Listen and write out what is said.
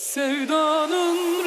Sevdanın